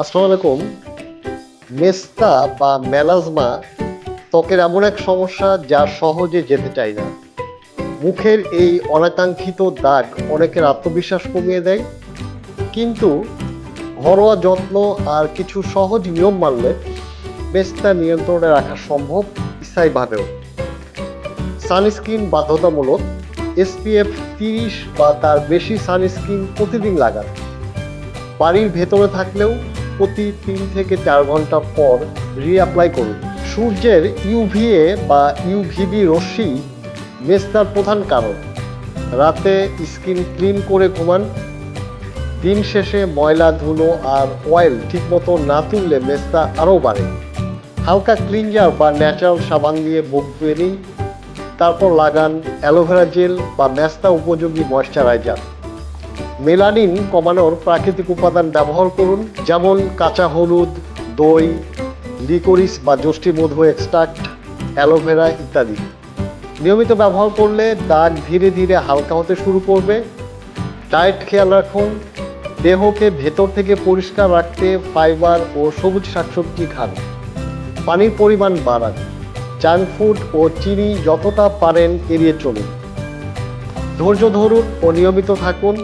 আসসালামু আলাইকুম। মেস্তা বা মেলাজমা ত্বকের এমন এক সমস্যা যা সহজে যেতে চায় না। মুখের এই অনাকাঙ্ক্ষিত দাগ অনেকের আত্মবিশ্বাস কমিয়ে দেয়। কিন্তু ঘরোয়া যত্ন আর কিছু সহজ নিয়ম মানলে মেস্তা নিয়ন্ত্রণে রাখা সম্ভব স্থায়ীভাবেও। সানস্ক্রিন বাধ্যতামূলক, এসপিএফ তিরিশ বা তার বেশি সানস্ক্রিন প্রতিদিন লাগান। বাড়ির ভেতরে থাকলেও প্রতি তিন থেকে চার ঘণ্টা পর রিঅ্যাপ্লাই করুন। সূর্যের ইউভিএ বা ইউভিবি রশ্মি মেস্তার প্রধান কারণ। রাতে স্কিন ক্লিন করে ঘুমান। দিন শেষে ময়লা ধুলো আর অয়েল ঠিকমতো না তুললে মেস্তা আরও বাড়ে। হালকা ক্লিনজার বা ন্যাচারাল সাবান দিয়ে মুখ ধুয়ে নিন। তারপর লাগান অ্যালোভেরা জেল বা মেস্তা উপযোগী ময়শ্চারাইজার মেলানিন কমানোর প্রাকৃতিক উপাদান ব্যবহার করুন, যেমন কাঁচা হলুদ, দই লিকোরিস বা যষ্টি মধু এক্সট্রাক্ট অ্যালোভেরা ইত্যাদি। নিয়মিত ব্যবহার করলে দাগ ধীরে ধীরে হালকা হতে শুরু করবে। ডায়েট খেয়াল রাখুন, দেহকে ভেতর থেকে পরিষ্কার রাখতে ফাইবার ও সবুজ শাকসবজি খান। পানির পরিমাণ বাড়ান। জাঙ্ক ফুড ও চিনি যতটা পারেন এড়িয়ে চলুন। ধৈর্য ধরুন ও নিয়মিত থাকুন।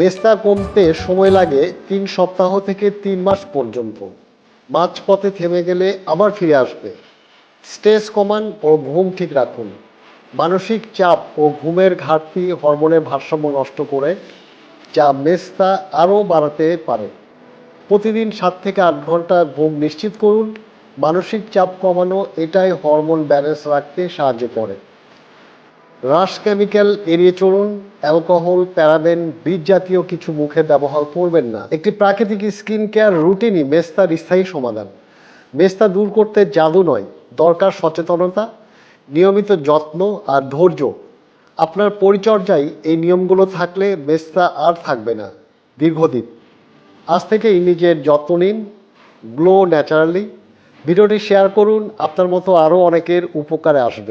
মেস্তা কমতে সময় লাগে তিন সপ্তাহ থেকে তিন মাস পর্যন্ত। মাঝপথে থেমে গেলে আবার ফিরে আসবে। স্ট্রেস কমান ও ঘুম ঠিক রাখুন। মানসিক চাপ ও ঘুমের ঘাটতি হরমোনের ভারসাম্য নষ্ট করে, যা মেস্তা আরও বাড়াতে পারে। প্রতিদিন সাত থেকে আট ঘণ্টা ঘুম নিশ্চিত করুন। মানসিক চাপ কমানো এটাই হরমোন ব্যালেন্স রাখতে সাহায্য করে। রাস কেমিক্যাল এড়িয়ে চলুন। অ্যালকোহল, প্যারাবেন বীজ জাতীয় কিছু মুখে ব্যবহার করবেন না। একটি প্রাকৃতিক স্কিন কেয়ার রুটিনই মেস্তার স্থায়ী সমাধান। মেস্তা দূর করতে জাদু নয়, দরকার সচেতনতা, নিয়মিত যত্ন আর ধৈর্য। আপনার পরিচর্যায় এই নিয়মগুলো থাকলে মেস্তা আর থাকবে না, দীর্ঘদিন। আজ থেকেই নিজের যত্ন নিন, গ্লো ন্যাচারালি। ভিডিওটি শেয়ার করুন, আপনার মতো আরও অনেকের উপকারে আসবে।